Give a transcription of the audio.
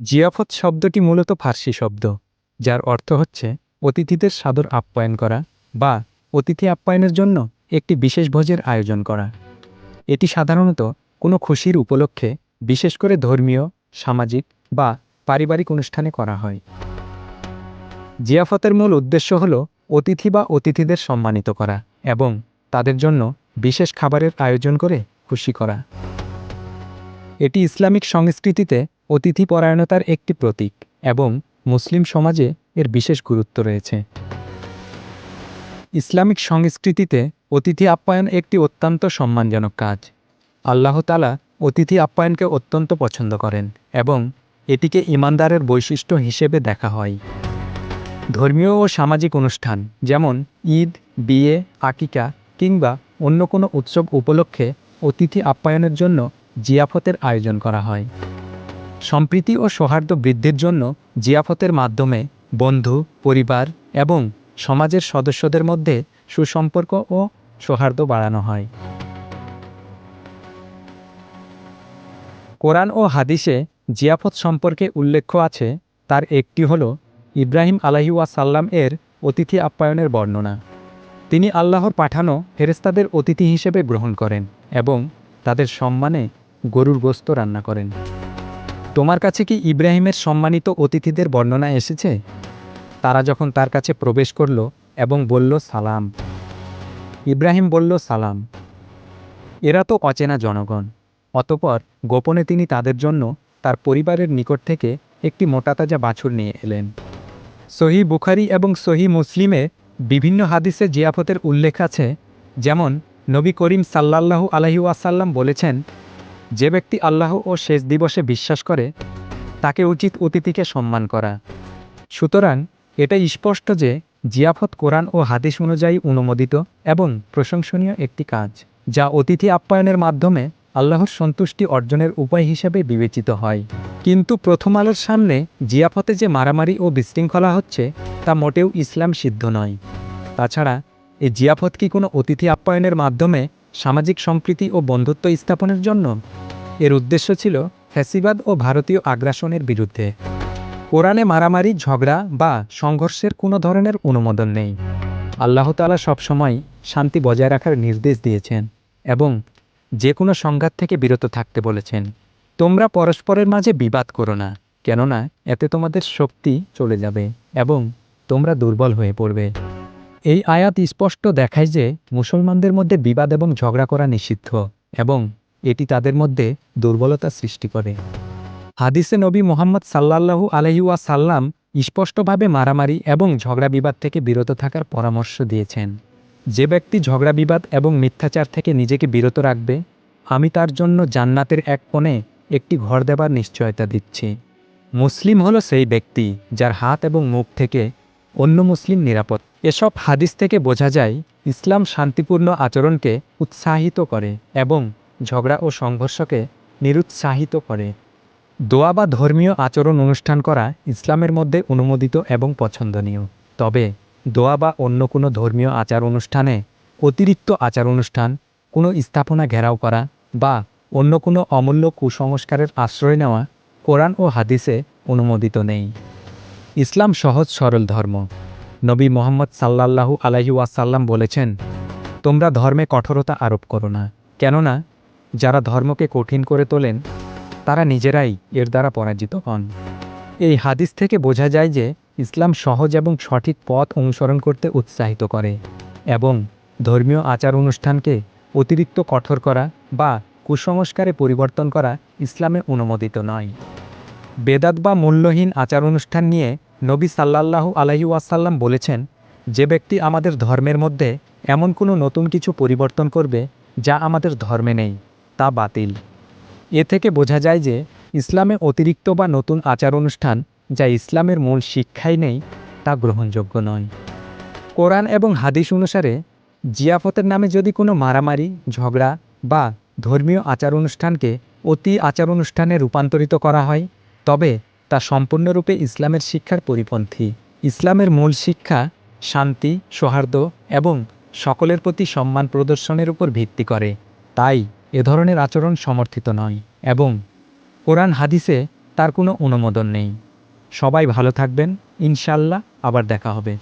জিয়াফত শব্দটি মূলত ফার্সি শব্দ, যার অর্থ হচ্ছে অতিথিদের সাদর আপ্যায়ন করা বা অতিথি আপ্যায়নের জন্য একটি বিশেষ ভোজের আয়োজন করা। এটি সাধারণত কোনো খুশির উপলক্ষে বিশেষ করে ধর্মীয়, সামাজিক বা পারিবারিক অনুষ্ঠানে করা হয়। জিয়াফতের মূল উদ্দেশ্য হল অতিথি বা অতিথিদের সম্মানিত করা এবং তাদের জন্য বিশেষ খাবারের আয়োজন করে খুশি করা। এটি ইসলামিক সংস্কৃতিতে অতিথি পরায়ণতার একটি প্রতীক এবং মুসলিম সমাজে এর বিশেষ গুরুত্ব রয়েছে। ইসলামিক সংস্কৃতিতে অতিথি আপ্যায়ন একটি অত্যন্ত সম্মানজনক কাজ। আল্লাহ তালা অতিথি আপ্যায়নকে অত্যন্ত পছন্দ করেন এবং এটিকে ইমানদারের বৈশিষ্ট্য হিসেবে দেখা হয়। ধর্মীয় ও সামাজিক অনুষ্ঠান যেমন ঈদ, বিয়ে, আকিকা কিংবা অন্য কোনো উৎসব উপলক্ষে অতিথি আপ্যায়নের জন্য জিয়াফতের আয়োজন করা হয়। সম্প্রীতি ও সৌহার্দ্য বৃদ্ধির জন্য জিয়াফতের মাধ্যমে বন্ধু, পরিবার এবং সমাজের সদস্যদের মধ্যে সুসম্পর্ক ও সৌহার্দ্য বাড়ানো হয়। কোরআন ও হাদিসে জিয়াফত সম্পর্কে উল্লেখ আছে, তার একটি হল ইব্রাহিম আলাহিউয়াসাল্লাম এর অতিথি আপ্যায়নের বর্ণনা। তিনি আল্লাহর পাঠানো ফেরেস্তাদের অতিথি হিসেবে গ্রহণ করেন এবং তাদের সম্মানে গরুর গোস্ত রান্না করেন। তোমার কাছে কি ইব্রাহিমের সম্মানিত অতিথিদের বর্ণনা এসেছে? তারা যখন তার কাছে প্রবেশ করল এবং বলল, সালাম। ইব্রাহিম বলল, সালাম। এরা তো অচেনা জনগণ। অতপর গোপনে তিনি তাদের জন্য তার পরিবারের নিকট থেকে একটি মোটাতাজা বাছুর নিয়ে এলেন। সহি বুখারি এবং সহি মুসলিমে বিভিন্ন হাদিসে জিয়াফতের উল্লেখ আছে, যেমন নবী করিম সাল্লাল্লাহু আলহি ওয়াসাল্লাম বলেছেন যে ব্যক্তি আল্লাহ ও শেষ দিবসে বিশ্বাস করে, তাকে উচিত অতিথিকে সম্মান করা। সুতরাং এটা স্পষ্ট যে জিয়াফত কোরআন ও হাদিস অনুযায়ী অনুমোদিত এবং প্রশংসনীয় একটি কাজ, যা অতিথি আপ্যায়নের মাধ্যমে আল্লাহর সন্তুষ্টি অর্জনের উপায় হিসেবে বিবেচিত হয়। কিন্তু প্রথম আলোর সামনে জিয়াফতে যে মারামারি ও বিশৃঙ্খলা হচ্ছে, তা মোটেও ইসলাম সিদ্ধ নয়। তাছাড়া এই জিয়াফত কি কোনো অতিথি আপ্যায়নের মাধ্যমে সামাজিক সম্প্রীতি ও বন্ধুত্ব স্থাপনের জন্য। এর উদ্দেশ্য ছিল ফ্যাসিবাদ ও ভারতীয় আগ্রাসনের বিরুদ্ধে। কোরআনে মারামারি, ঝগড়া বা সংঘর্ষের কোনো ধরনের অনুমোদন নেই। আল্লাহ তালা সবসময় শান্তি বজায় রাখার নির্দেশ দিয়েছেন এবং যে কোনো সংঘাত থেকে বিরত থাকতে বলেছেন। তোমরা পরস্পরের মাঝে বিবাদ করো না, কেননা এতে তোমাদের শক্তি চলে যাবে এবং তোমরা দুর্বল হয়ে পড়বে। এই আয়াত স্পষ্ট দেখায় যে মুসলমানদের মধ্যে বিবাদ এবং ঝগড়া করা নিষিদ্ধ এবং এটি তাদের মধ্যে দুর্বলতা সৃষ্টি করে। হাদিসে নবী মোহাম্মদ সাল্লাল্লাহু আলহিউয়া সাল্লাম স্পষ্টভাবে মারামারি এবং ঝগড়া বিবাদ থেকে বিরত থাকার পরামর্শ দিয়েছেন। যে ব্যক্তি ঝগড়া বিবাদ এবং মিথ্যাচার থেকে নিজেকে বিরত রাখবে, আমি তার জন্য জান্নাতের এক কোণে একটি ঘর দেবার নিশ্চয়তা দিচ্ছি। মুসলিম হলো সেই ব্যক্তি যার হাত এবং মুখ থেকে অন্য মুসলিম নিরাপদ। এসব হাদিস থেকে বোঝা যায়, ইসলাম শান্তিপূর্ণ আচরণকে উৎসাহিত করে এবং ঝগড়া ও সংঘর্ষকে নিরুৎসাহিত করে। দোয়া বা ধর্মীয় আচরণ অনুষ্ঠান করা ইসলামের মধ্যে অনুমোদিত এবং পছন্দনীয়। তবে দোয়া বা অন্য কোনো ধর্মীয় আচার অনুষ্ঠানে অতিরিক্ত আচার অনুষ্ঠান, কোনো স্থাপনা ঘেরাও করা বা অন্য কোনো অমূল্য কুসংস্কারের আশ্রয় নেওয়া কোরআন ও হাদিসে অনুমোদিত নেই। ইসলাম সহজ সরল ধর্ম। নবী মোহাম্মদ সাল্লাল্লাহু আলাইহি ওয়াসাল্লাম বলেছেন, তোমরা ধর্মে কঠোরতা আরোপ করো না। কেননা, যারা ধর্মকে কঠিন করে তোলেন, তারা নিজেরাই এর দ্বারা পরাজিত হন। এই হাদিস থেকে বোঝা যায় যে, ইসলাম সহজ এবং সঠিক পথ অনুসরণ করতে উৎসাহিত করে এবং ধর্মীয় আচার অনুষ্ঠানকে অতিরিক্ত কঠোর করা বা কুসংস্কারে পরিবর্তন করা ইসলামে অনুমোদিত নয়। বেদাত বা মূল্যহীন আচার অনুষ্ঠান নিয়ে নবী সাল্লাল্লাহু আলহি ওয়াসাল্লাম বলেছেন, যে ব্যক্তি আমাদের ধর্মের মধ্যে এমন কোনো নতুন কিছু পরিবর্তন করবে যা আমাদের ধর্মে নেই, তা বাতিল। এ থেকে বোঝা যায় যে, ইসলামে অতিরিক্ত বা নতুন আচার অনুষ্ঠান যা ইসলামের মূল শিক্ষাই নেই, তা গ্রহণযোগ্য নয়। কোরআন এবং হাদিস অনুসারে, জিয়াফতের নামে যদি কোনো মারামারি, ঝগড়া বা ধর্মীয় আচার অনুষ্ঠানকে অতি আচার অনুষ্ঠানে রূপান্তরিত করা হয়, তবে তা সম্পূর্ণরূপে ইসলামের শিক্ষার পরিপন্থী। ইসলামের মূল শিক্ষা শান্তি, সৌহার্দ্য এবং সকলের প্রতি সম্মান প্রদর্শনের উপর ভিত্তি করে। তাই এ ধরনের আচরণ সমর্থিত নয় এবং কোরআন হাদিসে তার কোনো অনুমোদন নেই। সবাই ভালো থাকবেন ইনশাল্লাহ আবার দেখা হবে।